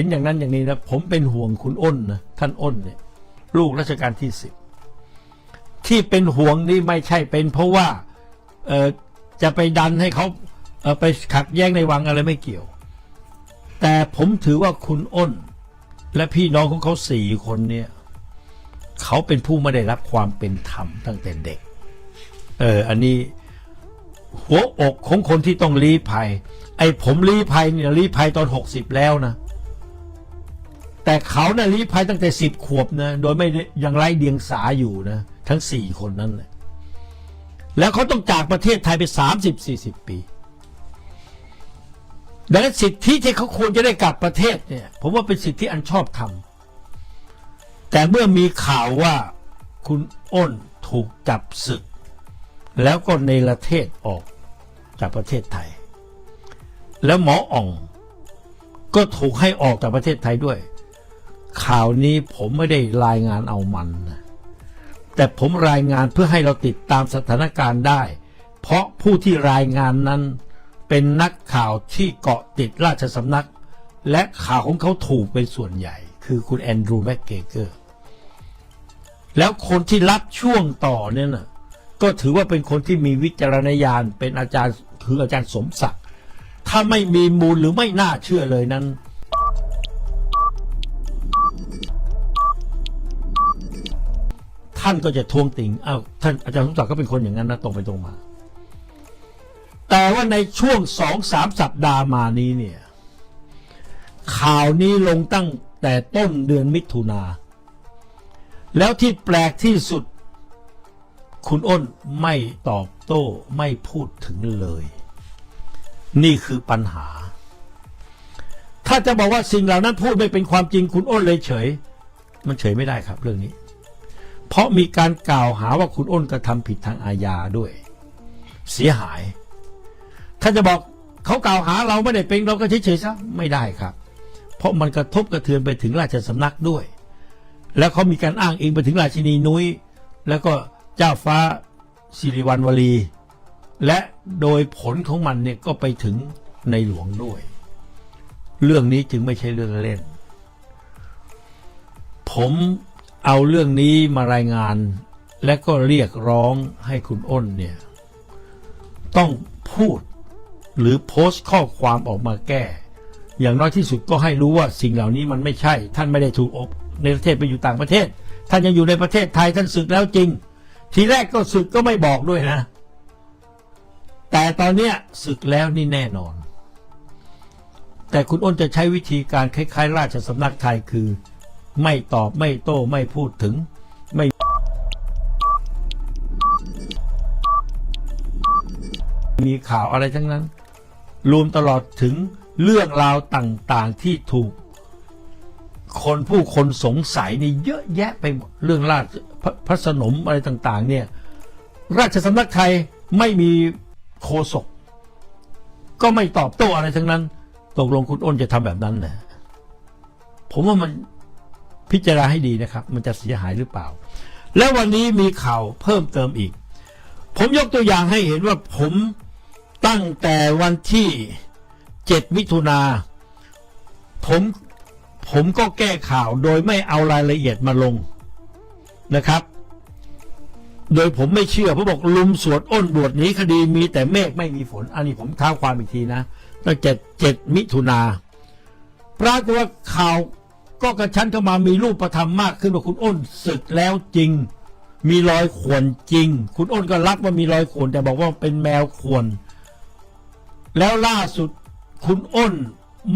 ห็นอย่างนั้นอย่างนี้นะผมเป็นห่วงคุณอ้นนะท่านอ้นเนี่ย ลูกรัชกาลที่สิบที่เป็นห่วงนี่ไม่ใช่เป็น เพราะว่าเออจะไปดันให้เขาเออไปขัดแย้งในวังอะไรไม่เกี่ยว แต่ผมถือว่าคุณอ้น และพี่น้องของเขาสี่คนเนี่ยเขาเป็นผู้ไม่ได้รับความเป็นธรรมตั้งแต่เด็ก เออ อันนี้หัวอกของคนที่ต้องลี้ภัย ไอ้ผมลี้ภัยเนี่ยลี้ภัยตอนหกสิบแล้วนะ แต่เขานะ่ะลี้ภัยตั้งแต่สิบขวบนะโดยไม่ยังไร้เดียงสาอยู่นะ ทั้งสี่คนนั้นเลยแล้วเขาต้องจากประเทศไทยไปสามสิบสี่สิบปีดังนั้นสิทธิที่เขาควรจะได้กลับประเทศเนี่ย ผมว่าเป็นสิทธิอันชอบธรรมแต่เมื่อมีข่าวว่าคุณอ้นถูกจับศึก แล้วก็ในประเทศออกจากประเทศไทย แล้วหมออ่องก็ถูกให้ออกจากประเทศไทยด้วย ข่าวนี้ผมไม่ได้รายงานเอามันนะแต่ผมรายงานเพื่อให้เราติดตามสถานการณ์ได้ เพราะผู้ที่รายงานนั้นเป็นนักข่าวที่เกาะติดราชสำนัก และข่าวของเขาถูกเป็นส่วนใหญ่ คือคุณแอนดรูว์แมกเกเกอร์ แล้วคนที่รับช่วงต่อเนี่ยนะก็ถือว่าเป็นคนที่มีวิจารณญาณเป็นอาจารย์คืออาจารย์สมศักดิ์ถ้าไม่มีมูลหรือไม่น่าเชื่อเลยนั้น ท่านก็จะทวงติงอ้าวท่านอาจารย์สมศักดิ์ก็เป็นคนอย่างนั้นนะตรงไปตรงมา แต่ว่าในช่วงสองสามสัปดาห์มานี้เนี่ย ข่าวนี้ลงตั้งแต่ต้นเดือนมิถุนา แล้วที่แปลกที่สุด คุณอ้นไม่ตอบโต้ไม่พูดถึงเลย นี่คือปัญหา ถ้าจะบอกว่าสิ่งเหล่านั้นพูดไม่เป็นความจริงคุณอ้นเลยเฉย มันเฉยไม่ได้ครับเรื่องนี้ เพราะมีการกล่าวหาว่าคุณอ้นกระทำผิดทางอาญาด้วย เสียหาย ถ้าจะบอกเขากล่าวหาเราไม่ได้เป็นเราก็เฉยๆซะไม่ได้ครับ เพราะมันกระทบกระเทือนไปถึงราชสำนักด้วย แล้วเขามีการอ้างอิงไปถึงราชินีนุ้ยแล้วก็เจ้าฟ้าสิริวัณวลี และโดยผลของมันเนี่ยก็ไปถึงในหลวงด้วย เรื่องนี้จึงไม่ใช่เรื่องเล่น ผม เอาเรื่องนี้มารายงาน และก็เรียกร้องให้คุณอ้นเนี่ย ต้องพูดหรือโพสต์ข้อความออกมาแก้ อย่างน้อยที่สุดก็ให้รู้ว่าสิ่งเหล่านี้มันไม่ใช่ ท่านไม่ได้ถูกอบในประเทศไปอยู่ต่างประเทศ ท่านยังอยู่ในประเทศไทยท่านศึกแล้วจริง ทีแรกก็ศึกก็ไม่บอกด้วยนะ แต่ตอนเนี้ยศึกแล้วนี่แน่นอน แต่คุณอ้นจะใช้วิธีการคล้ายๆ ราชสำนักไทยคือ ไม่ตอบไม่โต้ไม่พูดถึง ไม่มีข่าวอะไรทั้งนั้น รวมตลอดถึงเรื่องราวต่างๆที่ถูก คนผู้คนสงสัยนี่เยอะแยะไปหมดเรื่องราชพระพระสนมอะไรต่างๆ เนี่ย ราชสำนักไทยไม่มีโคศก ก็ไม่ตอบโต้อะไรทั้งนั้น ตกลงคุณอ้นจะทำแบบนั้นนะผมว่ามัน พิจารณาให้ดีนะครับ มันจะเสียหายหรือเปล่า แล้ววันนี้มีข่าวเพิ่มเติมอีก ผมยกตัวอย่างให้เห็นว่าผมตั้งแต่วันที่เจ็ดมิถุนาผมผมก็แก้ข่าวโดยไม่เอารายละเอียดมาลงนะครับ โดยผมไม่เชื่อผมบอกลุมสวดอ้นบวชนี้คดีมีแต่เมฆไม่มีฝน อันนี้ผมท้าความอีกทีนะตั้งแต่เจ็ดมิถุนาปรากฏว่าข่าว ก็กระชั้นเข้ามามีรูปประธรรมมากขึ้นว่าคุณอ้นศึกแล้วจริง มีรอยข่วนจริง คุณอ้นก็รับว่ามีรอยข่วนแต่บอกว่าเป็นแมวข่วนแล้วล่าสุดคุณอ้น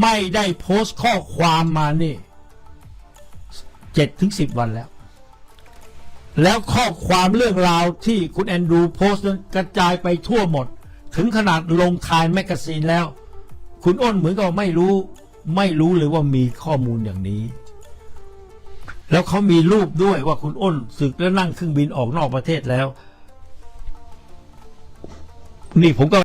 ไม่ได้โพสต์ข้อความมานี่เจ็ดถึงสิบวันแล้ว แล้วข้อความเรื่องราวที่คุณแอนดูโพสต์นั้นกระจายไปทั่วหมด ถึงขนาดลงทายแมกกาซีนแล้ว คุณอ้นเหมือนกับไม่รู้ ไม่รู้เลยว่ามีข้อมูลอย่างนี้ แล้วเขามีรูปด้วยว่าคุณอ้นศึกแล้วนั่งเครื่องบินออกนอกประเทศแล้ว นี่ผมก็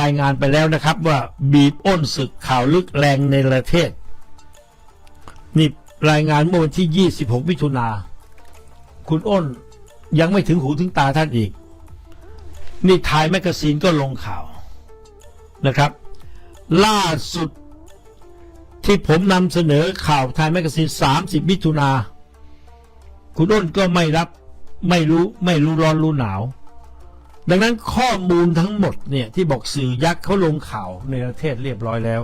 รายงานไปแล้วนะครับ ว่าบีบอ้นศึกข่าวลึกแรงในประเทศ นี่รายงานเมื่อวันที่ 26มิถุนาคุณอ้นยังไม่ถึงหูถึงตาท่านอีก นี่ไทยแมกกาซีนก็ลงข่าวนะครับ ล่าสุดที่ผมนำเสนอข่าวไทยแมกกาซีน 30 มิถุนาคุณอ้นก็ไม่รับไม่รู้ไม่รู้ร้อนรู้หนาว ดังนั้นข้อมูลทั้งหมดเนี่ยที่บอกสื่อยักษ์เขาลงข่าวในประเทศเรียบร้อยแล้ว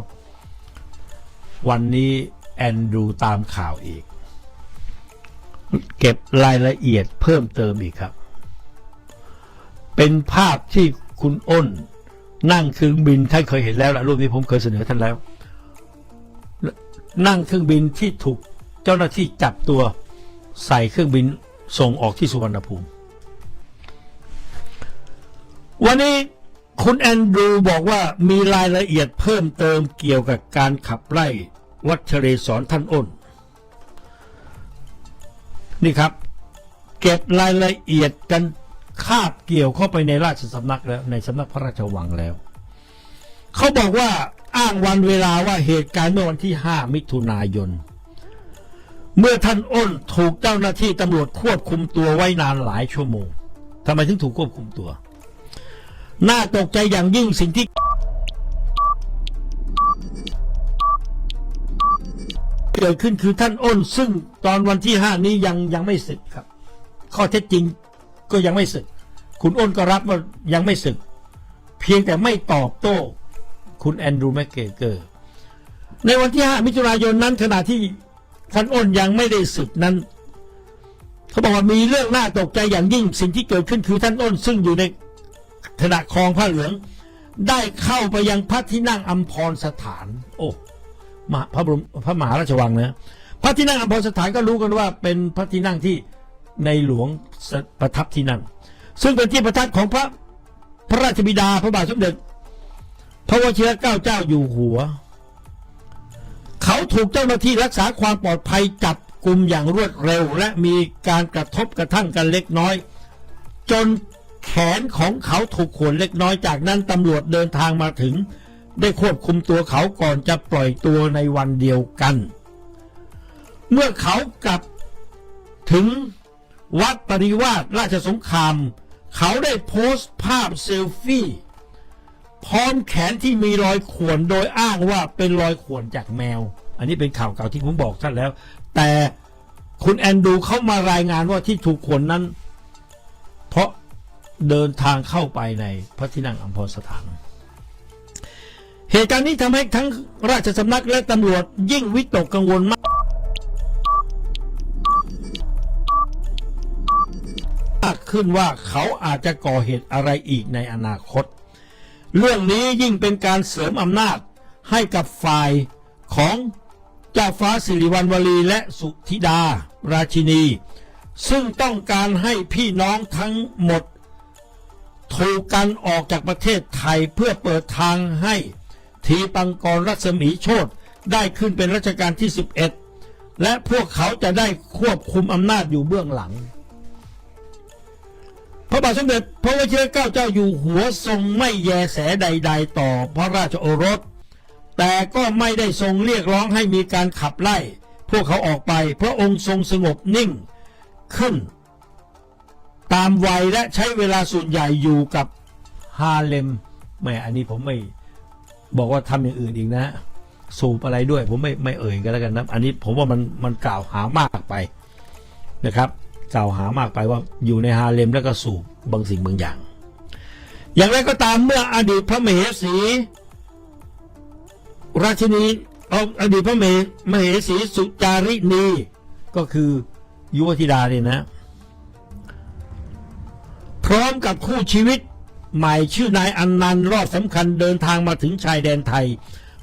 วันนี้แอนดูตามข่าวอีก เก็บรายละเอียดเพิ่มเติมอีกครับ เป็นภาพที่คุณอ้น นั่งเครื่องบินท่านเคยเห็นแล้วละรูปนี้ผมเคยเสนอท่านแล้ว นั่งเครื่องบินที่ถูกเจ้าหน้าที่จับตัวใส่เครื่องบินส่งออกที่สุวรรณภูมิ วันนี้คุณแอนดรูบอกว่ามีรายละเอียดเพิ่มเติมเกี่ยวกับการขับไล่วัชเรศรท่านอ้น นี่ครับ เก็บรายละเอียดกัน คาบเกี่ยวเข้าไปในราชสำนักแล้วในสำนักพระราชวังแล้ว เขาบอกว่าอ้างวันเวลาว่าเหตุการณ์เมื่อวันที่ 5 มิถุนายน เมื่อท่านอ้นถูกเจ้าหน้าที่ตำรวจควบคุมตัวไว้นานหลายชั่วโมงทำไมถึงถูกควบคุมตัว น่าตกใจอย่างยิ่งสิ่งที่เกิดขึ้นคือท่านอ้นซึ่งตอนวันที่ห้านี้ยังยังไม่ศึกครับ ข้อเท็จจริง ก็ยังไม่ศึก คุณอ้นก็รับว่ายังไม่ศึก เพียงแต่ไม่ตอบโต้ คุณแอนดรูว์แมกเกอร์ ในวันที่ 5 มิถุนายนนั้นขณะที่ท่านอ้นยังไม่ได้ศึกนั้น เขาบอกว่ามีเรื่องน่าตกใจอย่างยิ่งสิ่งที่เกิดขึ้นคือท่านอ้น ซึ่งอยู่ในขณะครองผ้าเหลืองได้เข้าไปยังพระที่นั่งอัมพรสถาน โอ้มาพระบรมพระมหาราชวังนะพระที่นั่งอัมพรสถานก็รู้กันว่าเป็นพระที่นั่งที่ ในหลวงประทับที่นั่งซึ่งเป็นที่ประทับของพระพระราชบิดาพระบาทสมเด็จ พระวชิรเกล้าเจ้าอยู่หัว เขาถูกเจ้าหน้าที่รักษาความปลอดภัยจับกลุ่มอย่างรวดเร็ว และมีการกระทบกระทั่งกันเล็กน้อย จนแขนของเขาถูกขวนเล็กน้อยจากนั้นตำรวจเดินทางมาถึง ได้ควบคุมตัวเขาก่อนจะปล่อยตัวในวันเดียวกัน เมื่อเขากลับถึง วัดปริวาสราชสงคราม เขาได้โพสต์ภาพเซลฟี่ พร้อมแขนที่มีรอยข่วนโดยอ้างว่าเป็นรอยข่วนจากแมว อันนี้เป็นข่าวเก่าที่ผมบอกท่านแล้ว แต่คุณแอนดูเข้ามารายงานว่าที่ถูกข่วนนั้น เพราะเดินทางเข้าไปในพระที่นั่งอัมพรสถานเหตุการณ์นี้ทำให้ทั้งราชสำนักและตำรวจยิ่งวิตกกังวลมาก ขึ้นว่าเขาอาจจะก่อเหตุอะไรอีกในอนาคต เรื่องนี้ยิ่งเป็นการเสริมอำนาจให้กับฝ่ายของเจ้าฟ้าสิริวัณวลีและสุธิดา ราชินี ซึ่งต้องการให้พี่น้องทั้งหมด ถูกกันออกจากประเทศไทยเพื่อเปิดทางให้ทีปังกรรัศมีโชตได้ขึ้นเป็นรัชกาลที่ 11 และพวกเขาจะได้ควบคุมอำนาจอยู่เบื้องหลัง พระบาทสมเด็จพระวชิรเกล้าเจ้าอยู่หัวทรงไม่แยแสใด ๆ ต่อพระราชโอรส แต่ก็ไม่ได้ทรงเรียกร้องให้มีการขับไล่ พวกเขาออกไปพระองค์ทรงสงบนิ่งขึ้น ตามวัยและใช้เวลาส่วนใหญ่อยู่กับฮาเลมแหมอันนี้ผมไม่บอกว่าทำอย่างอื่นอีกนะ สูบอะไรด้วยผมไม่ไม่เอ่ยกันแล้วกันนะ อันนี้ผมว่ามันมันกล่าวหามากไปนะครับ กล่าวหามากไปว่าอยู่ในฮาเลมแล้วก็สูบ บางสิ่งบางอย่าง อย่างไรก็ตามเมื่ออดีตพระมเหสี ราชินีเอาอดีตพระมเหมหสีสุจารินี ก็คือยุวธิดาเนี่ยนะ พร้อมกับคู่ชีวิตใหม่ชื่อนายอันนันต์รอบสำคัญเดินทางมาถึงชายแดนไทย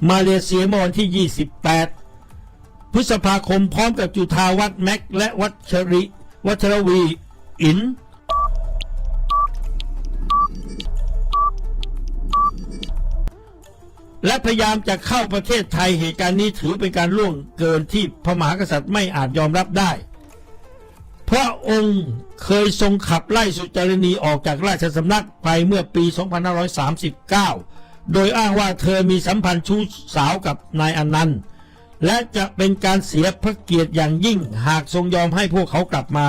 มาเลเซียเมื่อวันที่ 28 พฤษภาคมพร้อมกับจุธาวัฒน์แม็ก และวัชริวัชรวี อิน และพยายามจะเข้าประเทศไทยเหตุการณ์นี้ถือเป็นการล่วงเกินที่พระมหากษัตริย์ไม่อาจยอมรับได้ พระองค์เคยทรงขับไล่สุจรินีออกจากราชสำนักไปเมื่อปี 2539 โดยอ้างว่าเธอมีสัมพันธ์ชู้สาวกับนายอนันต์ และจะเป็นการเสียพระเกียรติอย่างยิ่งหากทรงยอมให้พวกเขากลับมา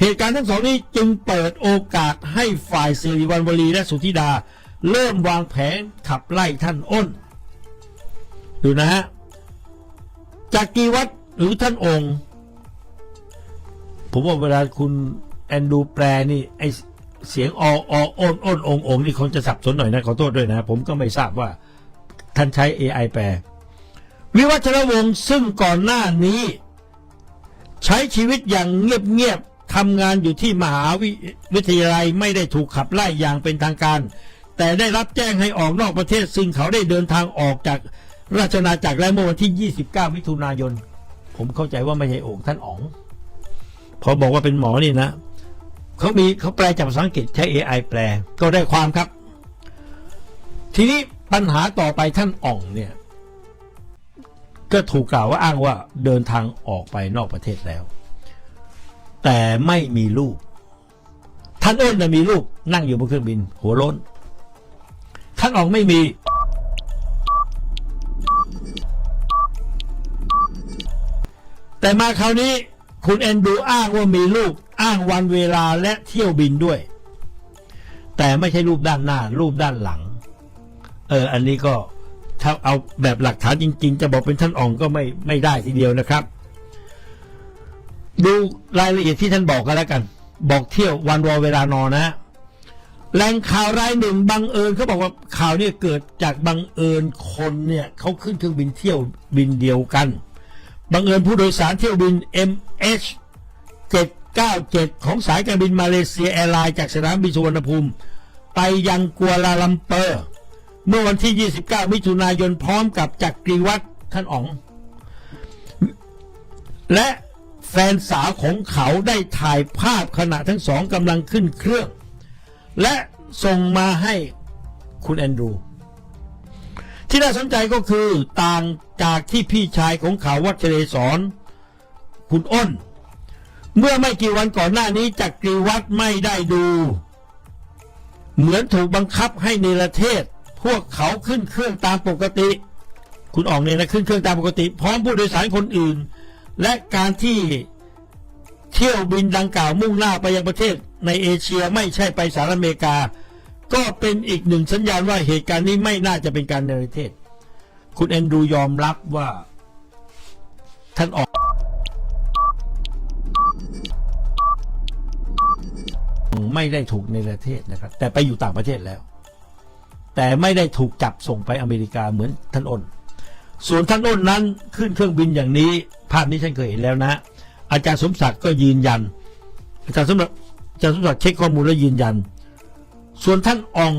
เหตุการณ์ทั้งสองนี้จึงเปิดโอกาสให้ฝ่ายสิริวัณวลีและสุธิดา เริ่มวางแผนขับไล่ท่านอ้น ดูนะฮะจากกีวัดหรือท่านองค์ ผมว่าเวลาคุณแอนดูแปลนี่ไอเสียงออออ้นอ้นององนี่คงจะสับสนหน่อยนะขอโทษด้วยนะ ผมก็ไม่ทราบว่าท่านใช้ AI แปล วิวัฒนวงศ์ซึ่งก่อนหน้านี้ ใช้ชีวิตอย่างเงียบๆทำงานอยู่ที่มหาวิวิทยาลัยไม่ได้ถูกขับไล่อย่างเป็นทางการ แต่ได้รับแจ้งให้ออกนอกประเทศซึ่งเขาได้เดินทางออกจากราชอาจักรแล้วเมื่อวันที่ 29 มิถุนายน ผมเข้าใจว่าไม่ใช่โองค์ท่านอ๋อง พอบอกว่าเป็นหมอนี่นะเขามีเขาแปลจากภาษาอังกฤษใช้ AI แปลก็ได้ความครับ ทีนี้ปัญหาต่อไปท่านอ่องเนี่ย ก็ถูกกล่าวว่าอ้างว่าเดินทางออกไปนอกประเทศแล้ว แต่ไม่มีลูก ท่านเอ้นน่ะมีลูกนั่งอยู่บนเครื่องบิน หัวล้น ท่านอ่องไม่มี แต่มาคราวนี้คุณแอนดูอ้างว่ามีลูกอ้างวันเวลาและเที่ยวบินด้วย แต่ไม่ใช่รูปด้านหน้า รูปด้านหลัง เออ อันนี้ก็ถ้าเอาแบบหลักฐานจริง ๆ จะบอกเป็นท่านอ่องก็ไม่ไม่ได้ทีเดียวนะครับ ดูรายละเอียดที่ท่านบอกกันแล้วกัน บอกเที่ยววันวอเวลานอนนะ แหล่งข่าวรายหนึ่งบังเอิญเขาบอกว่าข่าวเนี่ยเกิดจากบังเอิญคนเนี่ยเขาขึ้นเครื่องบินเที่ยวบินเดียวกันบังเอิญผู้โดยสารเที่ยวบิน MH 797 ของสายการบินมาเลเซียแอร์ไลน์จากสนามบินสุวรรณภูมิ ไปยังกัวลาลัมเปอร์ เมื่อวันที่ 29 มิถุนายนพร้อมกับจักรีวัฒน์ท่านอ๋อง และแฟนสาวของเขาได้ถ่ายภาพขณะทั้งสองกำลังขึ้นเครื่อง และส่งมาให้คุณแอนดรู ที่น่าสนใจก็คือต่างจากที่พี่ชายของเขาวัชเรศรคุณอ้น เมื่อไม่กี่วันก่อนหน้านี้จักรีวัฒน์ไม่ได้ดู เหมือนถูกบังคับให้ในประเทศ พวกเขาขึ้นเครื่องตามปกติ คุณออกเนี่ยนะขึ้นเครื่องตามปกติ พร้อมผู้โดยสารคนอื่น และการที่เที่ยวบินดังกล่าวมุ่งหน้าไปยังประเทศ ในเอเชียไม่ใช่ไปสหรัฐอเมริกา ก็เป็นอีกหนึ่งสัญญาณว่าเหตุการณ์นี้ไม่น่าจะเป็นการในประเทศ คุณแอนดูยอมรับว่า ท่านออกไม่ได้ถูกในประเทศนะครับ แต่ไปอยู่ต่างประเทศแล้ว แต่ไม่ได้ถูกจับส่งไปอเมริกาเหมือนท่านอ้นส่วนท่านอ้นนั้นขึ้นเครื่องบินอย่างนี้ ภาพนี้ฉันเคยเห็นแล้วนะ อาจารย์สมศักดิ์ก็ยืนยัน อาจารย์สมศักดิ์ อาจารย์สมศักดิ์เช็คข้อมูลแล้วยืนยัน ส่วนท่านออง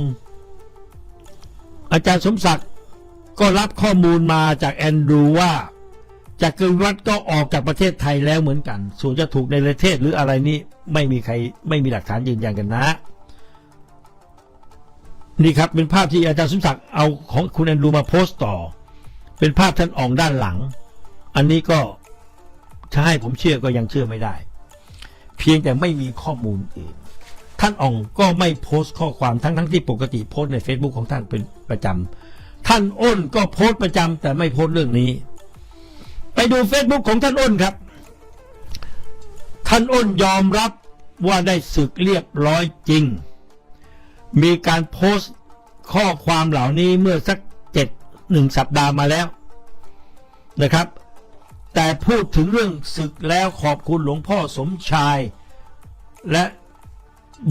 อาจารย์สมศักดิ์ก็รับข้อมูลมาจากแอนดรูว่าจากเกินวัดก็ออกจากประเทศไทยแล้วเหมือนกัน ส่วนจะถูกในประเทศหรืออะไรนี้ไม่มีใครไม่มีหลักฐานยืนยันกันนะ นี่ครับเป็นภาพที่อาจารย์สมศักดิ์เอาของคุณแอนดรูมาโพสต์ต่อ เป็นภาพท่านอองด้านหลัง อันนี้ก็ถ้าให้ผมเชื่อก็ยังเชื่อไม่ได้ เพียงแต่ไม่มีข้อมูลอื่น ท่านอ่องก็ไม่โพสต์ข้อความทั้งทั้งที่ปกติโพสต์ใน Facebook ของท่านเป็นประจำท่านอ้นก็โพสต์ประจำแต่ไม่โพสต์เรื่องนี้ ไปดู Facebook ของท่านอ้นครับ ท่านอ้นยอมรับว่าได้ศึกเรียบร้อยจริง มีการโพสต์ข้อความเหล่านี้เมื่อสักเจ็ดหนึ่งสัปดาห์มาแล้วนะครับ แต่พูดถึงเรื่องศึกแล้วขอบคุณหลวงพ่อสมชาย และ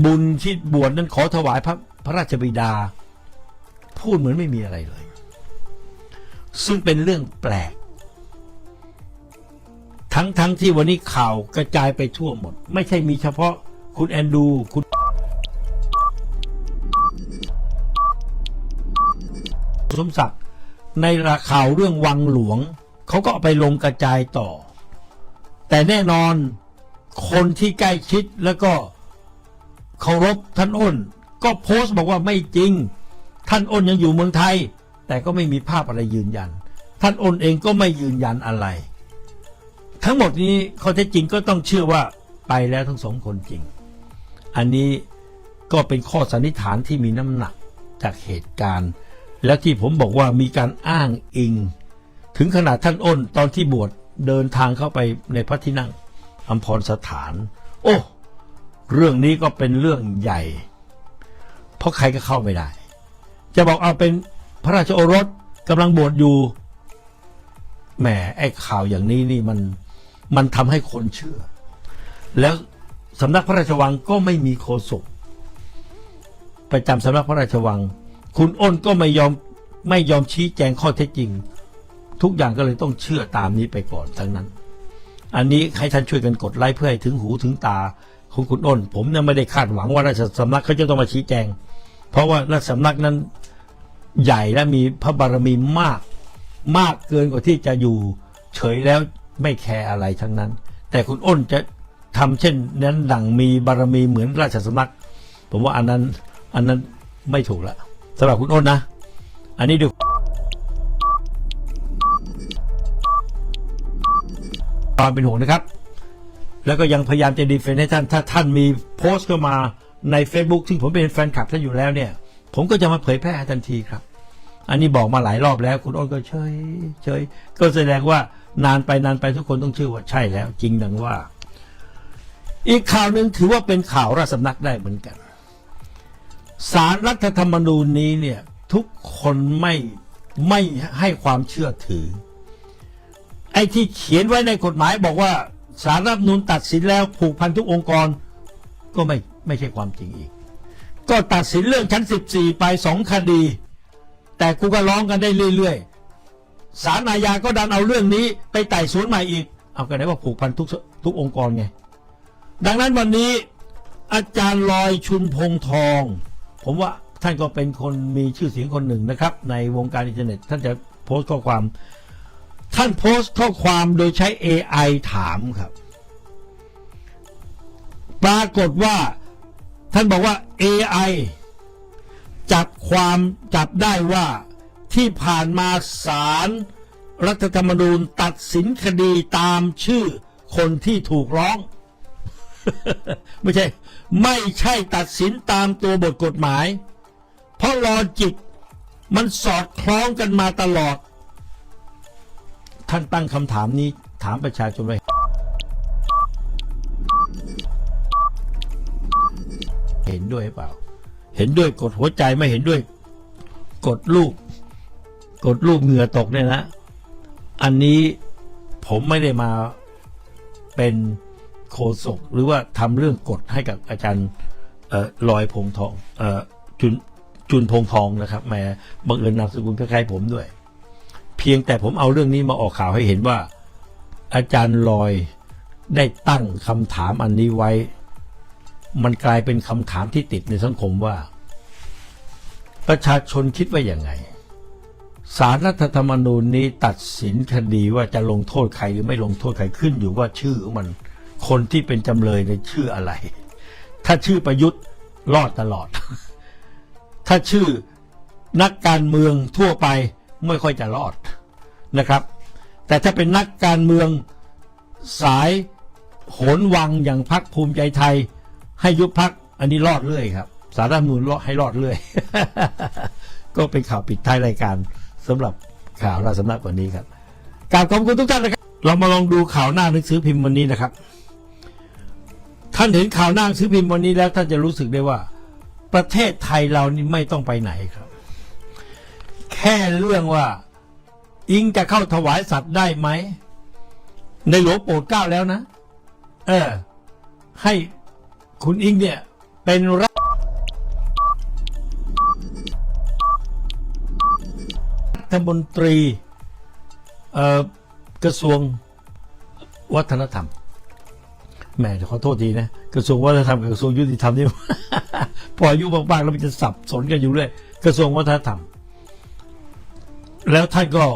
บุญที่บวชนั้นขอถวายพระพระราชบิดา พูดเหมือนไม่มีอะไรเลย ซึ่งเป็นเรื่องแปลก ทั้งทั้งที่วันนี้ข่าวกระจายไปทั่วหมด ไม่ใช่มีเฉพาะคุณแอนดูคุณสมศักดิ์ในราข่าวเรื่องวังหลวง เขาก็ไปลงกระจายต่อ แต่แน่นอนคนที่ใกล้ชิดแล้วก็เคารพท่านอ้น ก็โพสต์บอกว่าไม่จริง ท่านอ้นยังอยู่เมืองไทย แต่ก็ไม่มีภาพอะไรยืนยัน ท่านอ้นเองก็ไม่ยืนยันอะไร ทั้งหมดนี้ข้อเท็จจริงก็ต้องเชื่อว่าไปแล้วทั้งสองคนจริง อันนี้ก็เป็นข้อสันนิษฐานที่มีน้ำหนักจากเหตุการณ์ และที่ผมบอกว่ามีการอ้างอิง ถึงขนาดท่านอ้นตอนที่บวชเดินทางเข้าไปในพระที่นั่งอัมพรสถาน โอ้เรื่องนี้ก็เป็นเรื่องใหญ่ เพราะใครก็เข้าไม่ได้ จะบอกเอาเป็นพระราชโอรสกำลังบวชอยู่แหมไอ้ข่าวอย่างนี้นี่มันมันทำให้คนเชื่อ แล้วสำนักพระราชวังก็ไม่มีโฆษกประจำสำนักพระราชวัง คุณอ้นก็ไม่ยอมไม่ยอมชี้แจงข้อเท็จจริง ทุกอย่างก็เลยต้องเชื่อตามนี้ไปก่อนทั้งนั้น อันนี้ให้ท่านช่วยกันกดไลค์เพื่อให้ถึงหูถึงตาของคุณอ้น ผมเนี่ยไม่ได้คาดหวังว่าราชสำนักเขาจะต้องมาชี้แจง เพราะว่าราชสำนักนั้นใหญ่และมีพระบารมีมาก มากเกินกว่าที่จะอยู่เฉยแล้วไม่แคร์อะไรทั้งนั้น แต่คุณอ้นจะทำเช่นนั้นดังมีบารมีเหมือนราชสำนัก ผมว่าอันนั้นอันนั้นไม่ถูกละสำหรับคุณอ้นนะ อันนี้ดู ความเป็นห่วงนะครับ แล้วก็ยังพยายามจะดีเฟนให้ท่าน ถ้าท่านมีโพสต์เข้ามาใน Facebook ซึ่งผมเป็นแฟนคลับท่านอยู่แล้วเนี่ย ผมก็จะมาเผยแพร่ทันทีครับ อันนี้บอกมาหลายรอบแล้วคุณอ้นก็เฉยเฉยก็แสดงว่านานไปนานไปทุกคนต้องเชื่อว่าใช่แล้ว จริงดังว่า อีกข่าวหนึ่งถือว่าเป็นข่าวราชสำนักได้เหมือนกันสารรัฐธรรมนูญนี้เนี่ยทุกคนไม่ไม่ให้ความเชื่อถือ ไอ้ที่เขียนไว้ในกฎหมายบอกว่าสารรัฐนูญตัดสินแล้วผูกพันทุกองค์กร ก็ไม่ไม่ใช่ความจริงอีก ก็ตัดสินเรื่องชั้น 14 ไปสองคดี แต่กูก็ร้องกันได้เรื่อยๆสารอาญาก็ดันเอาเรื่องนี้ไปไต่สวนใหม่อีก เอากันได้ว่าผูกพันทุกทุกองค์กรไง ดังนั้นวันนี้อาจารย์ลอยชุนพงทอง ผมว่าท่านก็เป็นคนมีชื่อเสียงคนหนึ่งนะครับ ในวงการอินเทอร์เน็ต ท่านจะโพสต์ข้อความ ท่านโพสต์ข้อความโดยใช้ AI ถามครับ ปรากฏว่า ท่านบอกว่า AI จับความจับได้ว่าที่ผ่านมาศาลรรัฐธรรมนูญตัดสินคดีตามชื่อคนที่ถูกร้อง ไม่ใช่ ไม่ใช่ตัดสินตามตัวบทกฎหมาย เพราะลอจิกมันสอดคล้องกันมาตลอด ท่านตั้งคำถามนี้ถามประชาชนไว้เห็นด้วยเปล่า เห็นด้วยกดหัวใจไม่เห็นด้วย กดลูกกดลูกเหงื่อตกเนี่ยนะ อันนี้ผมไม่ได้มาเป็นโคศกหรือว่าทำเรื่องกฎให้กับอาจารย์เอ่อลอยพงทองอจุนจุนพงทองนะครับแหมบังเอิญนามสกุลคล้ายๆผมด้วย พียงแต่ผมเอาเรื่องนี้มาออกข่าวให้เห็นว่า อาจารย์ลอยได้ตั้งคำถามอันนี้ไว้ มันกลายเป็นคำถามที่ติดในสังคมว่า ประชาชนคิดว่าอย่างไงสารรัฐธรรมนูญนี้ตัดสินคดีว่าจะลงโทษใครหรือไม่ลงโทษใครขึ้นอยู่ว่าชื่อมันคนที่เป็นจำเลยในชื่ออะไร ถ้าชื่อประยุทธ์รอดตลอด ถ้าชื่อนักการเมืองทั่วไป ไม่ค่อยจะรอดนะครับ แต่ถ้าเป็นนักการเมืองสายโหนวังอย่างพักภูมิใจไทย ให้ยุบพักอันนี้รอดเรื่อยครับสารรัฐมนูญรอดให้รอดเรื่อย ก็เป็นข่าวปิดท้ายรายการสำหรับข่าวราชสำนักวันนี้ครับกราบขอบคุณทุกท่านนะครับ เรามาลองดูข่าวหน้าหนังสือพิมพ์วันนี้นะครับ ท่านเห็นข่าวหน้าหนังสือพิมพ์วันนี้แล้วท่านจะรู้สึกได้ว่า ประเทศไทยเรานี่ไม่ต้องไปไหนครับ ค่เรื่องว่า อิงจะเข้าถวายสัตว์ได้ไหม ในหลวงโปรดเกล้าแล้วนะ เออ ให้คุณอิงเนี่ย เป็นรัฐมนตรีเออกระทรวงวัฒนธรรมแหม่ขอโทษทีนะกระทรวงวัฒนธรรมกับกระทรวงยุติธรรมนี่พออายุบางๆแล้วมันจะสับสนกันอยู่เรื่อยกระทรวงวัฒนธรรม แล้วท่านก็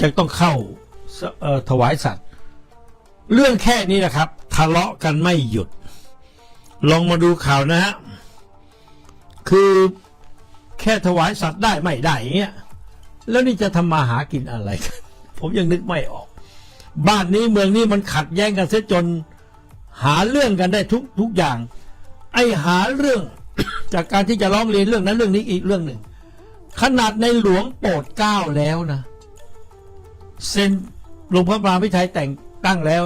จะต้องเข้าถวายสัตว์ เรื่องแค่นี้นะครับ ทะเลาะกันไม่หยุด ลองมาดูข่าวนะฮะคือแค่ถวายสัตว์ได้ไม่ได้เงี้ยแล้วนี่จะทำมาหากินอะไรกันผมยังนึกไม่ออก บ้านนี้เมืองนี้มันขัดแย้งกันเสียจนหาเรื่องกันได้ทุกทุกอย่าง ไอหาเรื่องจากการที่จะร้องเรียนเรื่องนั้นเรื่องนี้อีกเรื่องหนึ่ง ขนาดในหลวงโปรดเกล้าแล้วนะ เซ็นลงพระบรมพิไทยแต่งตั้งแล้ว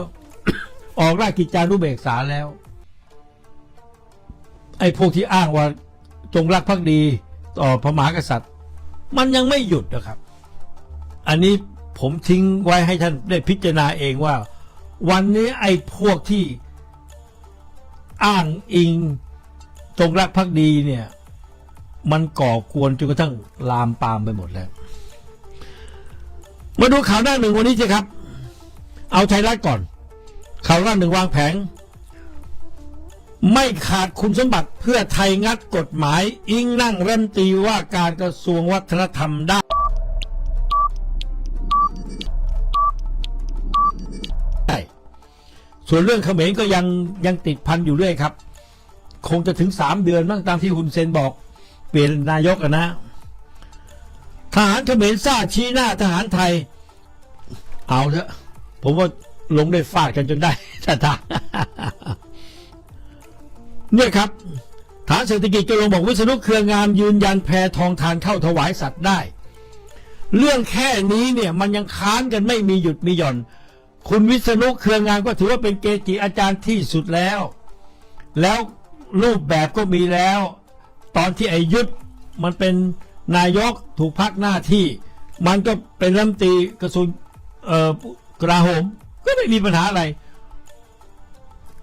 ออกราชกิจจานุเบกษาแล้ว ไอ้พวกที่อ้างว่าจงรักภักดีต่อพระมหากษัตริย์ มันยังไม่หยุดนะครับ อันนี้ผมทิ้งไว้ให้ท่านได้พิจารณาเองว่า วันนี้ไอ้พวกที่อ้างอิงจงรักภักดีเนี่ย มันก่อกวนจนกระทั่งลามปามไปหมดแล้ว มาดูข่าวหน้าหนึ่งวันนี้สิครับ เอาไทยรัฐก่อน ข่าวหน้าหนึ่งวางแผง ไม่ขาดคุณสมบัติเพื่อไทยงัดกฎหมาย อิงนั่งรัมตีว่าการกระทรวงวัฒนธรรมได้ได้ส่วนเรื่องเขมรก็ยังยังติดพันอยู่เรื่อยครับ คงจะถึงสามเดือนบ้างตามที่ฮุนเซนบอก เปลี่ยนนายกนะทหารเขมรซาชี้หน้าทหารไทย เอาเถอะผมว่าลงได้ฟาดกันจนได้ท่าทางเนี่ยครับ ฐานเศรษฐกิจจะลงบอกวิษณุเครืองามยืนยันแพทองทานเข้าถวายสัตว์ได้ เรื่องแค่นี้เนี่ยมันยังค้านกันไม่มีหยุดมีหย่อน คุณวิษณุเครืองามก็ถือว่าเป็นเกจิอาจารย์ที่สุดแล้ว แล้วรูปแบบก็มีแล้ว ตอนที่ไอยุทธมันเป็นนายกถูกพักหน้าที่ มันก็เป็นรัฐมนตรีกระทรวงเอ่อกลาโหม ก็ไม่มีปัญหาอะไร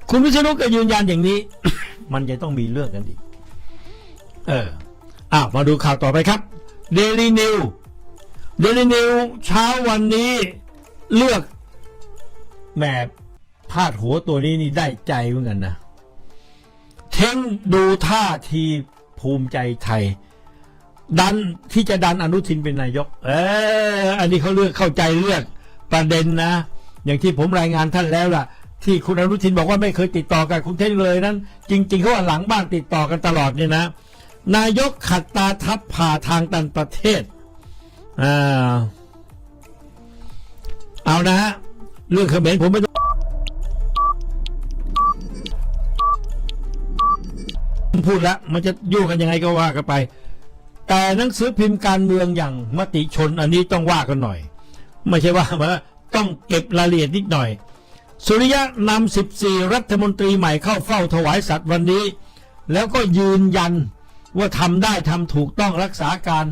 คุณวิษณุก็ยืนยันอย่างนี้ มันจะต้องมีเรื่องกันอีกเอออ้าวมาดูข่าวต่อไปครับเดลี่นิวเดลี่นิวเช้าวันนี้เลือกแหมพาดหัวตัวนี้นี่ได้ใจเหมือนกันนะ เท้งดูท่าที ภูมิใจไทย ดันที่จะดันอนุทินเป็นนายก เอออันนี้เขาเลือกเข้าใจเลือกประเด็นนะ อย่างที่ผมรายงานท่านแล้วล่ะ ที่คุณอนุทินบอกว่าไม่เคยติดต่อกับคุณเท่งเลยนั้น จริง ๆเขาว่าหลังบ้านติดต่อกันตลอดเนี่ยนะ นายกขัดตาทับผ่าทางตันประเทศอ่าเอานะฮะเรื่องเขมรผมไม่ พูดละมันจะยุ่งกันยังไงก็ว่ากันไป แต่หนังสือพิมพ์การเมืองอย่างมติชนอันนี้ต้องว่ากันหน่อย ไม่ใช่ว่ามาต้องเก็บรายละเอียดนิดหน่อย สุริยะนำ14 รัฐมนตรีใหม่เข้าเฝ้าถวายสัตว์วันนี้ แล้วก็ยืนยันว่าทำได้ทำถูกต้องรักษาการ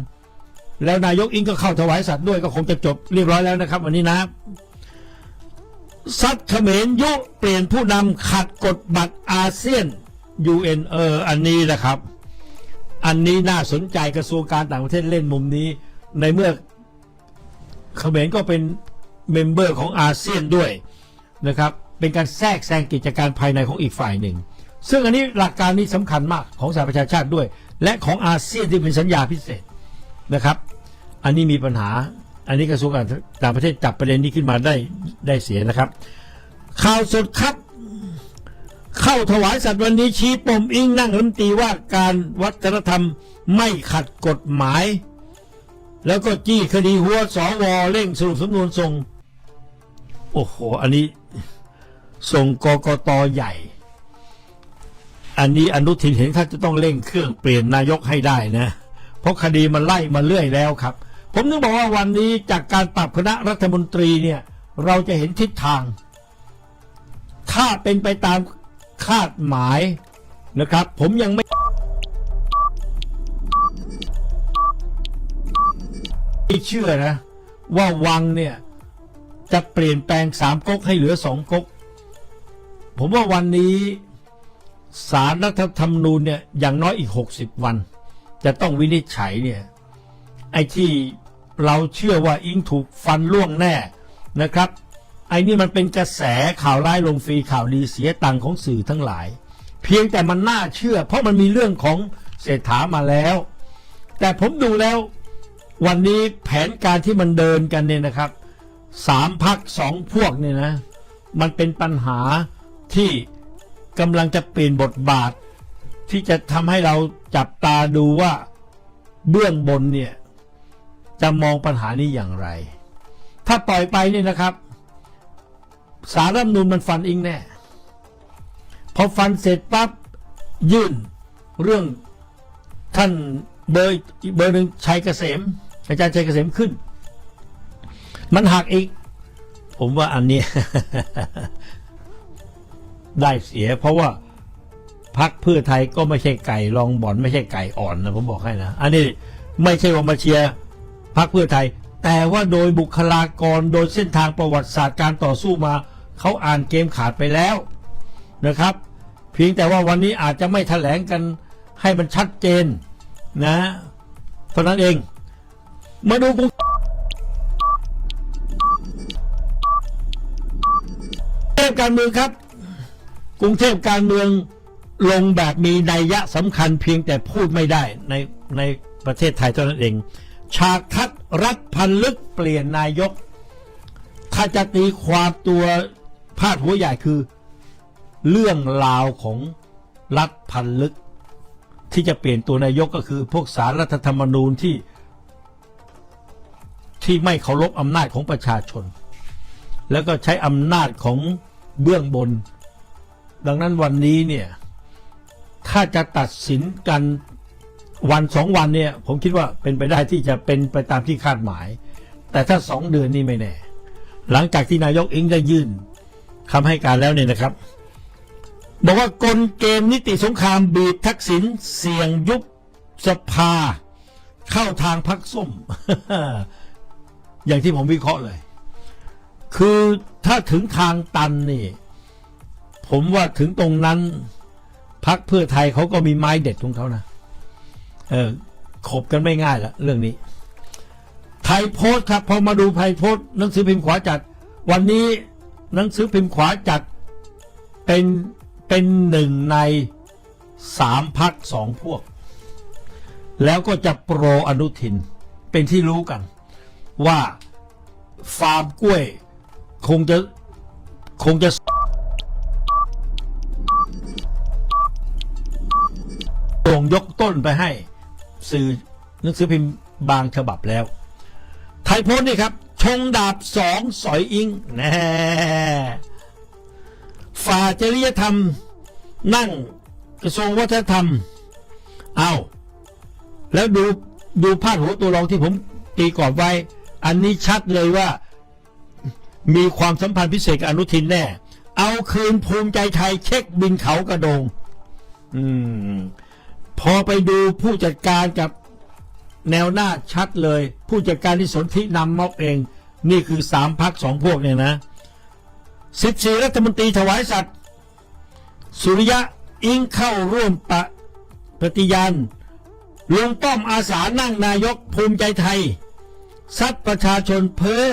แล้วนายกอิงก็เข้าถวายสัตว์ด้วยก็คงจะจบเรียบร้อยแล้วนะครับ วันนี้นะซัดเขมรยุเปลี่ยนผู้นำขัดกฎบัตรอาเซียน UN เอออันนี้นะครับ อันนี้น่าสนใจกระทรวงการต่างประเทศเล่นมุมนี้ ในเมื่อเขมรก็เป็นเมมเบอร์ของอาเซียนด้วยนะครับ เป็นการแทรกแซงกิจการภายในของอีกฝ่ายหนึ่ง ซึ่งอันนี้หลักการนี้สำคัญมากของสหประชาชาติด้วย และของอาเซียนที่เป็นสัญญาพิเศษนะครับ อันนี้มีปัญหา อันนี้กระทรวงการต่างประเทศจับประเด็นนี้ขึ้นมาได้ได้เสียนะครับ ข่าวสดครับ เข้าถวายสัตว์วันนี้ชี้ปมอิงนั่งรัฐมนตรีว่าการวัฒนธรรมไม่ขัดกฎหมาย แล้วก็จี้คดีหัวสวเร่งสรุปสำนวนส่ง โอ้โห อันนี้ส่งกกตใหญ่ อันนี้อนุทินเห็นเขาจะต้องเร่งเครื่องเปลี่ยนนายกให้ได้นะ เพราะคดีมันไล่มาเรื่อยแล้วครับ ผมนึกบอกว่าวันนี้จากการปรับคณะรัฐมนตรีเนี่ย เราจะเห็นทิศทาง ถ้าเป็นไปตาม คาดหมายนะครับ ผมยังไม่ไม่เชื่อนะ ว่าวังเนี่ย จะเปลี่ยนแปลงสามก๊กให้เหลือสองก๊ก ผมว่าวันนี้สารรัฐธรรมนูญเนี่ยอย่างน้อยอีกหกสิบวัน จะต้องวินิจฉัยเนี่ยไอ้ที่เราเชื่อว่าอิงถูกฟันล่วงแน่นะครับ ไอ้นี่มันเป็นกระแสข่าวร้ายลงฟรีข่าวดีเสียตังค์ของสื่อทั้งหลาย เพียงแต่มันน่าเชื่อ เพราะมันมีเรื่องของเศรษฐามาแล้ว แต่ผมดูแล้ววันนี้แผนการที่มันเดินกันเนี่ยนะครับสามพักสองพวกเนี่ยนะ มันเป็นปัญหาที่กำลังจะเปลี่ยนบทบาท ที่จะทำให้เราจับตาดูว่าเบื้องบนเนี่ยจะมองปัญหานี้อย่างไร ถ้าปล่อยไปเนี่ยนะครับ สารรัฐมนูลมันฟันอิงแน่ พอฟันเสร็จปั๊บยื่นเรื่องท่านเบอร์เบอร์หนึ่งชัยเกษม อาจารย์ชัยเกษมขึ้น มันหักอีก ผมว่าอันนี้ ได้เสีย เพราะว่าพักเพื่อไทยก็ไม่ใช่ไก่รองบ่อนไม่ใช่ไก่อ่อนนะผมบอกให้นะ อันนี้ไม่ใช่ว่ามาเชียร์พักเพื่อไทย แต่ว่าโดยบุคลากรโดยเส้นทางประวัติศาสตร์การต่อสู้มา เขาอ่านเกมขาดไปแล้วนะครับ เพียงแต่ว่าวันนี้อาจจะไม่แถลงกันให้มันชัดเจนนะเท่านั้นเอง มาดูกรุงเทพการเมืองครับ กรุงเทพการเมืองลงแบบมีนัยยะสำคัญเพียงแต่พูดไม่ได้ในในประเทศไทยเท่านั้นเอง ฉากทัดรัฐพันลึกเปลี่ยนนายก ถ้าจะตีความตัว พาดหัวใหญ่คือ เรื่องราวของรัฐพันลึก ที่จะเปลี่ยนตัวนายกก็คือ พวกสารรัฐธรรมนูญที่ ที่ไม่เคารพอำนาจของประชาชน แล้วก็ใช้อำนาจของเบื้องบน ดังนั้นวันนี้เนี่ย ถ้าจะตัดสินกันวันสองวันเนี่ย ผมคิดว่าเป็นไปได้ที่จะเป็นไปตามที่คาดหมาย แต่ถ้าสองเดือนนี่ไม่แน่ หลังจากที่นายกเองได้ยื่น คำให้การแล้วเนี่ยนะครับ บอกว่ากลเกมนิติสงครามบีบทักษิณเสี่ยงยุบสภา เข้าทางพักส้ม อย่างที่ผมวิเคราะห์เลย คือถ้าถึงทางตันนี่ ผมว่าถึงตรงนั้นพักเพื่อไทยเขาก็มีไม้เด็ดของเขานะ เออขบกันไม่ง่ายละเรื่องนี้ ไทยโพสต์ครับ พอมาดูไทยโพสต์หนังสือพิมพ์ขวาจัด วันนี้ หนังสือพิมพ์ขวาจัดเป็นเป็นหนึ่งในสามพักสองพวก แล้วก็จะโปรอนุทิน เป็นที่รู้กัน ว่าฟาร์มกล้วยคงจะคงจะส่งยกต้นไปให้ สื่อหนังสือพิมพ์บางฉบับแล้ว ไทยโพสต์นี่ครับ งดาบสองสอยอิงแน่ฝ่าจริยธรรม นั่งกระทรวงวัฒนธรรม เอาแล้วดูดูพาดหัวตัวรองที่ผมตีกรอบไว้ อันนี้ชัดเลยว่า มีความสัมพันธ์พิเศษกับอนุทินแน่ เอาคืนภูมิใจไทยเช็คบินเขากระโดง อืม พอไปดูผู้จัดการกับแนวหน้าชัดเลย ผู้จัดการที่สนธินำม็อบเอง นี่คือสามพักสองพวกเนี่ยนะสิบสี่รัฐมนตรีถวายสัตย์สุริยะอิงเข้าร่วมปะปฏิญาณลุงป้อมอาสานั่งนายกภูมิใจไทย ซัดประชาชนเพ้อ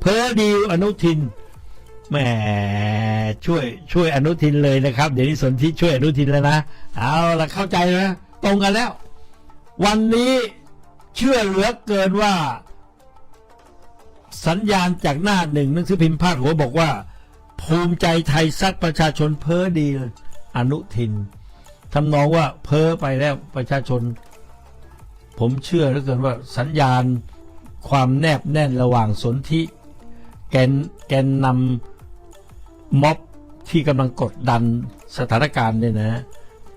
เพ้อดีอนุทินแหมช่วยช่วยอนุทินเลยนะครับ เดี๋ยวนี้สนธิช่วยอนุทินแล้วนะ เอาละเข้าใจนะตรงกันแล้ว วันนี้เชื่อเหลือเกินว่า สัญญาณจากหน้าหนึ่งหนังสือพิมพ์พาดหัวบอกว่า ภูมิใจไทยซัดประชาชนเพ้อดีลอนุทินทำนองว่าเพ้อไปแล้วประชาชน ผมเชื่อเหลือเกินว่าสัญญาณความแนบแน่นระหว่างสนธิแกนแกนนำม็อบที่กำลังกดดันสถานการณ์เนี่ยนะ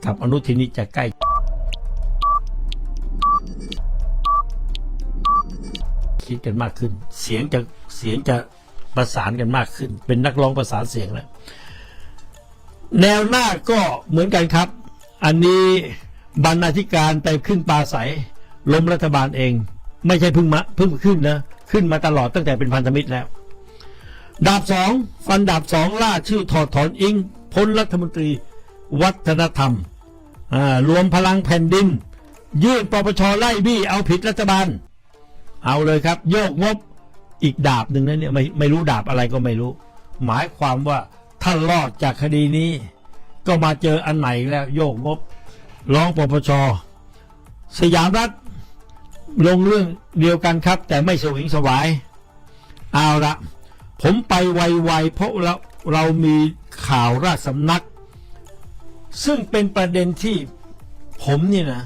กับอนุทินนี่จะใกล้ คิดกันมากขึ้น เสียงจะเสียงจะประสานกันมากขึ้น เป็นนักร้องประสานเสียงแล้วแนวหน้าก็เหมือนกันครับ อันนี้บรรณาธิการไปขึ้นปลาใสล้มรัฐบาลเอง ไม่ใช่เพิ่งมาเพิ่งขึ้นนะ ขึ้นมาตลอดตั้งแต่เป็นพันธมิตรแล้ว ดาบสองฟันดาบสองล่าชื่อถอดถอนอิงพ้นรัฐมนตรีวัฒนธรรมรวมพลังแผ่นดิน ยื่นปปชไล่บี้เอาผิดรัฐบาล เอาเลยครับ โยกงบอีกดาบหนึ่งนะเนี่ยไม่ไม่รู้ดาบอะไรก็ไม่รู้ หมายความว่าถ้ารอดจากคดีนี้ ก็มาเจออันไหนแล้วโยกงบร้องปปชสยามรัฐลงเรื่องเดียวกันครับ แต่ไม่สวิงสวาย เอาละผมไปไวๆเพราะเราเรามีข่าวราชสำนัก ซึ่งเป็นประเด็นที่ผมนี่นะ